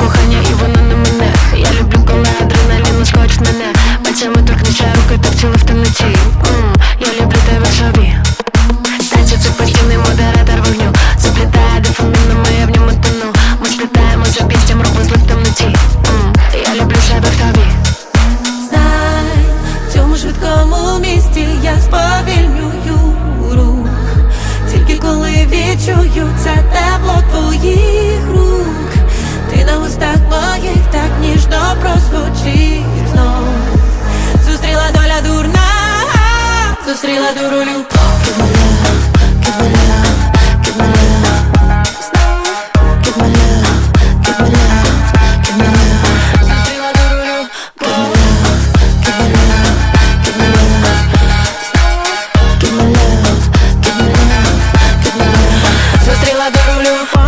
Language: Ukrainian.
кохання, і воно не мене. Я люблю, коли адреналін скоч мене. Пальцями торкнеться руки, так ціла в темноті. Ммм, Я люблю тебе в собі Танці це постійний модератор вогню. Заплітає дофаміном, моя в ньому тону. Ми сплітаємо за пістям робимо злик в темноті. Ммм, Я люблю себе в тобі. Знай, в цьому швидкому місті я сповільнюю рух. Тільки коли відчую це те Ела дуру люка Зустріла до рулю